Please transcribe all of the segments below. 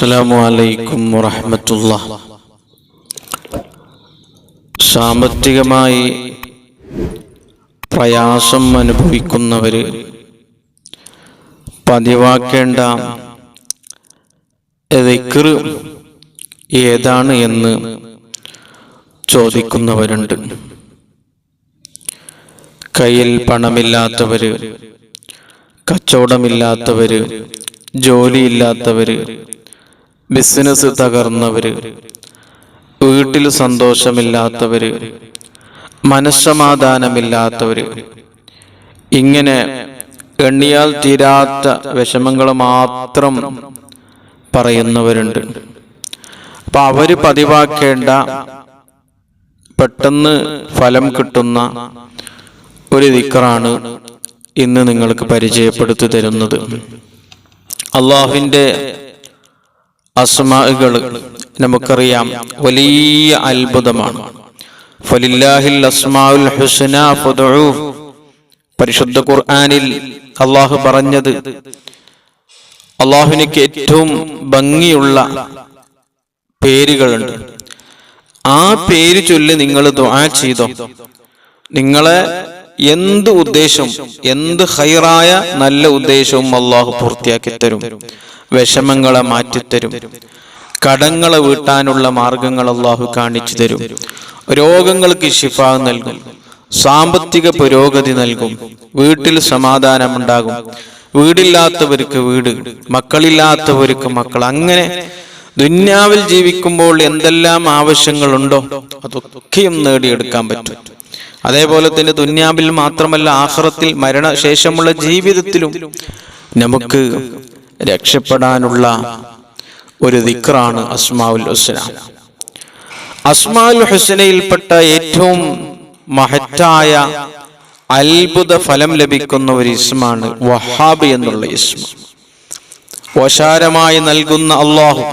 അസ്സലാമു അലൈക്കും വറഹമത്തുള്ള സാമ്പത്തികമായി പ്രയാസം അനുഭവിക്കുന്നവര് പതിവാക്കേണ്ട ദിക്ർ ഏതാണ് എന്ന് ചോദിക്കുന്നവരുണ്ട്. കയ്യിൽ പണമില്ലാത്തവര് കച്ചവടമില്ലാത്തവര് ജോലിയില്ലാത്തവര് ബിസിനസ് തകർന്നവര് വീട്ടിൽ സന്തോഷമില്ലാത്തവര് മനസ്സമാധാനമില്ലാത്തവര് ഇങ്ങനെ എണ്ണിയാൽ തീരാത്ത വിഷമങ്ങൾ മാത്രം പറയുന്നവരുണ്ട്. അപ്പം അവർ പതിവാക്കേണ്ട പെട്ടെന്ന് ഫലം കിട്ടുന്ന ഒരു ദിക്കറാണ് ഇന്ന് നിങ്ങൾക്ക് പരിചയപ്പെടുത്തി തരുന്നത്. അള്ളാഹുവിന്റെ അസ്മാകൾ നമുക്കറിയാം. വലിയ അത്ഭുതമാണ്. അസ്മാഉൽ പരിശുദ്ധ ഖുർആനിൽ അള്ളാഹു പറഞ്ഞത് അള്ളാഹുവിനേക്ക് ഏറ്റവും ഭംഗിയുള്ള പേരുകളുണ്ട്. ആ പേര് ചൊല്ലി നിങ്ങൾ ദുആ ചെയ്തോ? നിങ്ങളെ എന്ത് ഉദ്ദേശം എന്ത് ഹൈറായ നല്ല ഉദ്ദേശവും അള്ളാഹു പൂർത്തിയാക്കി തരും. വിഷമങ്ങളെ മാറ്റിത്തരും. കടങ്ങളെ വീട്ടാനുള്ള മാർഗങ്ങൾ അള്ളാഹു കാണിച്ചു തരും. രോഗങ്ങൾക്ക് ശിഫ നൽകും. സാമ്പത്തിക പുരോഗതി നൽകും. വീട്ടിൽ സമാധാനമുണ്ടാകും. വീടില്ലാത്തവർക്ക് വീട് മക്കളില്ലാത്തവർക്ക് മക്കൾ. അങ്ങനെ ദുന്യാവിൽ ജീവിക്കുമ്പോൾ എന്തെല്ലാം ആവശ്യങ്ങളുണ്ടോ അതൊക്കെയും നേടിയെടുക്കാൻ പറ്റും. അതേപോലെ തന്നെ ദുന്യാവിൽ മാത്രമല്ല ആഹ്റത്തിൽ മരണശേഷമുള്ള ജീവിതത്തിലും നമുക്ക് രക്ഷപ്പെടാനുള്ള ഒരു ദിക്റാണ് അസ്മാഉൽ ഹുസന. അസ്മാഉൽ ഹുസനയിൽപ്പെട്ട ഏറ്റവും മഹത്തായ അത്ഭുത ഫലം ലഭിക്കുന്ന ഒരു ഇസ്മാണ് വഹാബ് എന്നുള്ള ഇസ്മ. ഓശാരമായി നൽകുന്ന അള്ളാഹു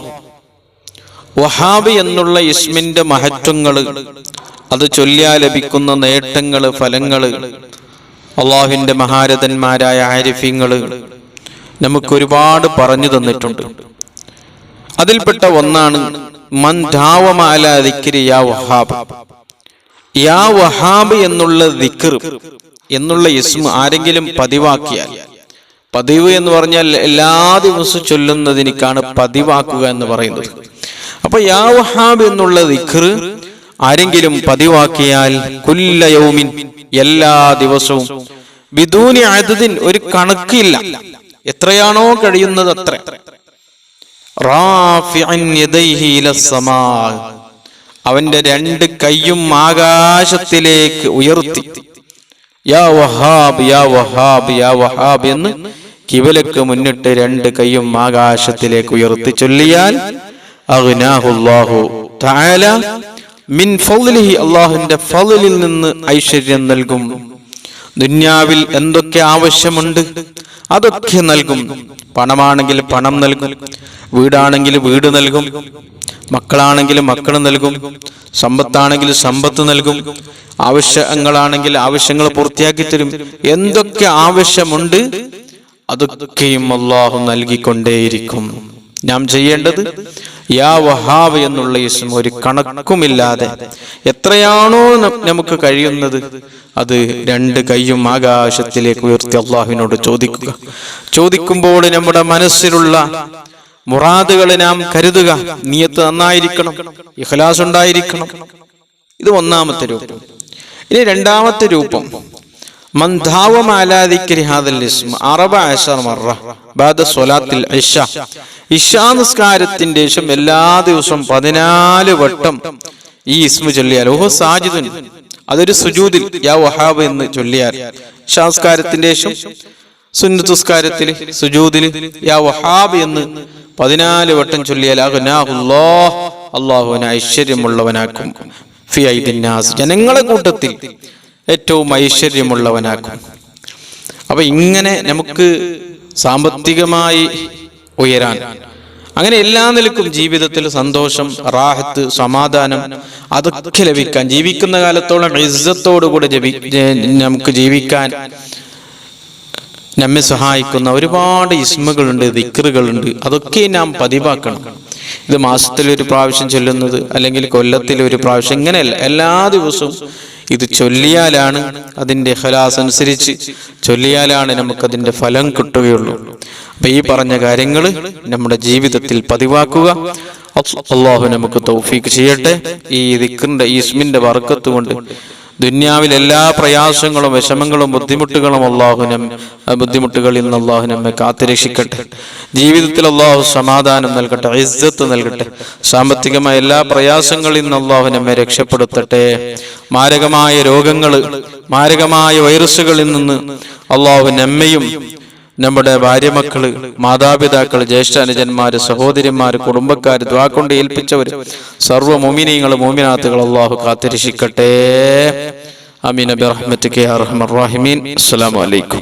വഹാബ് എന്നുള്ള ഇസ്മിന്റെ മഹത്വങ്ങൾ അത് ചൊല്ലിയാ ലഭിക്കുന്ന നേട്ടങ്ങൾ ഫലങ്ങൾ അള്ളാഹുവിന്റെ മഹാരഥന്മാരായ ആരിഫ്യങ്ങൾ നമുക്ക് ഒരുപാട് പറഞ്ഞു തന്നിട്ടുണ്ട്. അതിൽപ്പെട്ട ഒന്നാണ് മൻ യാ വഹാബ്. യാ വഹാബ് എന്നുള്ള ദിക്ർ എന്നുള്ള ഇസ്മ ആരെങ്കിലും പതിവാക്കിയാൽ പതിവ് എന്ന് പറഞ്ഞാൽ എല്ലാ ദിവസവും ചൊല്ലുന്നതിനേക്കാണ് പതിവാക്കുക എന്ന് പറയുന്നത്. അപ്പൊ യാ വഹാബ് എന്നുള്ള ദിക്ർ ആരെങ്കിലും പതിവാക്കിയാൽ കുല്ലയൗമിൻ എല്ലാ ദിവസവും. ബിദൂനി അദദിൻ ഒരു കണക്കില്ല. എത്രയാണോ കഴിയുന്നത് അത്ര. അവന്റെ രണ്ട് കൈയും ആകാശത്തിലേക്ക് ഉയർത്തി. യാ വഹാബ് യാ വഹാബ് യാ വഹാബ് എന്ന് കിബലക്ക് മുന്നിട്ട് രണ്ട് കൈയും ആകാശത്തിലേക്ക് ഉയർത്തി ചൊല്ലിയാൽ അഗ്നാഹുല്ലാഹു തആല മിൻ ഫളിഹി അള്ളാഹുവിന്റെ ഫളിൽ നിന്ന് ഐശ്വര്യം നൽകും. ദുന്യാവിൽ എന്തൊക്കെ ആവശ്യമുണ്ട് അതൊക്കെ നൽകും. പണമാണെങ്കിൽ പണം നൽകും. വീടാണെങ്കിൽ വീട് നൽകും. മക്കളാണെങ്കിൽ മക്കൾ നൽകും. സമ്പത്താണെങ്കിൽ സമ്പത്ത് നൽകും. ആവശ്യങ്ങളാണെങ്കിൽ ആവശ്യങ്ങൾ പൂർത്തിയാക്കി തരും. എന്തൊക്കെ ആവശ്യമുണ്ട് അതൊക്കെയും അള്ളാഹു നൽകിക്കൊണ്ടേയിരിക്കും. നാം ചെയ്യേണ്ടത് യാ വഹാവ് എന്നുള്ള ഇസ്മ ഒരു കണക്കുമില്ലാതെ എത്രയാണോ നമുക്ക് കഴിയുന്നത് അത് രണ്ട് കൈയും ആകാശത്തിലേക്ക് ഉയർത്തി അള്ളാഹുവിനോട് ചോദിക്കുക. ചോദിക്കുമ്പോൾ നമ്മുടെ മനസ്സിലുള്ള മുറാദുകളെ നാം കരുതുക. നീയത്ത് നന്നായിരിക്കണം. ഇഖലാസ് ഉണ്ടായിരിക്കണം. ഇത് ഒന്നാമത്തെ രൂപം. ഇനി രണ്ടാമത്തെ രൂപം. നിസ്കാരത്തിന്റെ ശേഷം എല്ലാ ദിവസവും പതിനാല് വട്ടം ഈ ഇസ്മു ചൊല്ലിയാൽ. ഓഹോ സാജിദുൻ. അതൊരു സുജൂദിൽ യാ വഹാബ് എന്ന് ചൊല്ലിയാൽ. ഇഷാസ്കാരത്തിന്റെ ശേഷം സുന്നത്തുസ്കാരത്തിൽ സുജൂദിൽ യാ വഹാബ് എന്ന് പതിനാല് വട്ടം ചൊല്ലിയാൽ അള്ളാഹുവിനെ ഐശ്വര്യമുള്ളവനാക്കും. ഫി ഐദിന്നാസ് ജനങ്ങളെ കൂട്ടത്തിൽ ഏറ്റവും ഐശ്വര്യമുള്ളവനാക്കും. അപ്പൊ ഇങ്ങനെ നമുക്ക് സാമ്പത്തികമായി ഉയരാൻ അങ്ങനെ എല്ലാ നിലക്കും ജീവിതത്തിൽ സന്തോഷം റാഹത്ത് സമാധാനം അതൊക്കെ ലഭിക്കാൻ ജീവിക്കുന്ന കാലത്തോളം ഇസ്സത്തോടുകൂടെ ജപി നമുക്ക് ജീവിക്കാൻ നമ്മെ സഹായിക്കുന്ന ഒരുപാട് ഇസ്മകളുണ്ട് ദിക്റുകളുണ്ട്. അതൊക്കെ നാം പതിവാക്കണം. ഇത് മാസത്തിൽ ഒരു പ്രാവശ്യം ചൊല്ലുന്നത് അല്ലെങ്കിൽ കൊല്ലത്തിൽ ഒരു പ്രാവശ്യം ഇങ്ങനെയല്ല. എല്ലാ ദിവസവും ഇത് ചൊല്ലിയാലാണ് അതിന്റെ ഹലാസ് അനുസരിച്ച് ചൊല്ലിയാലാണ് നമുക്കതിന്റെ ഫലം കിട്ടുകയുള്ളൂ. അപ്പം ഈ പറഞ്ഞ കാര്യങ്ങൾ നമ്മുടെ ജീവിതത്തിൽ പതിവാക്കുക. അള്ളാഹു നമുക്ക് തൗഫീക്ക് ചെയ്യട്ടെ. ഈ ദിക്കറിന്റെ ഈ ഇസ്മിന്റെ വർക്കത്ത് കൊണ്ട് ദുന്യാവിൽ എല്ലാ പ്രയാസങ്ങളും വിഷമങ്ങളും ബുദ്ധിമുട്ടുകളും അള്ളാഹുനം ബുദ്ധിമുട്ടുകളിൽ നിന്ന് അള്ളാഹു നമ്മെ കാത്തുരക്ഷിക്കട്ടെ. ജീവിതത്തിൽ അള്ളാഹു സമാധാനം നൽകട്ടെ ഇസ്സത്ത് നൽകട്ടെ. സാമ്പത്തികമായ എല്ലാ പ്രയാസങ്ങളിൽ നിന്ന് അള്ളാഹു നമ്മെ രക്ഷപ്പെടുത്തട്ടെ. മാരകമായ രോഗങ്ങൾ മാരകമായ വൈറസുകളിൽ നിന്ന് അള്ളാഹു നമ്മയും നമ്മുടെ ഭാര്യമക്കൾ മാതാപിതാക്കൾ ജ്യേഷ്ഠ അനുജന്മാര് സഹോദരിമാര് കുടുംബക്കാര് ദ്വാക്കൊണ്ട് ഏൽപ്പിച്ചവർ സർവ മോമിനിയങ്ങൾ മോമിനാത്തുകൾ അള്ളാഹു കാത്തിരക്ഷിക്കട്ടെ. അമീൻ അബി റഹ്മത്ത് കെ അറഹമർ അസ്സലാമു അലൈക്കും.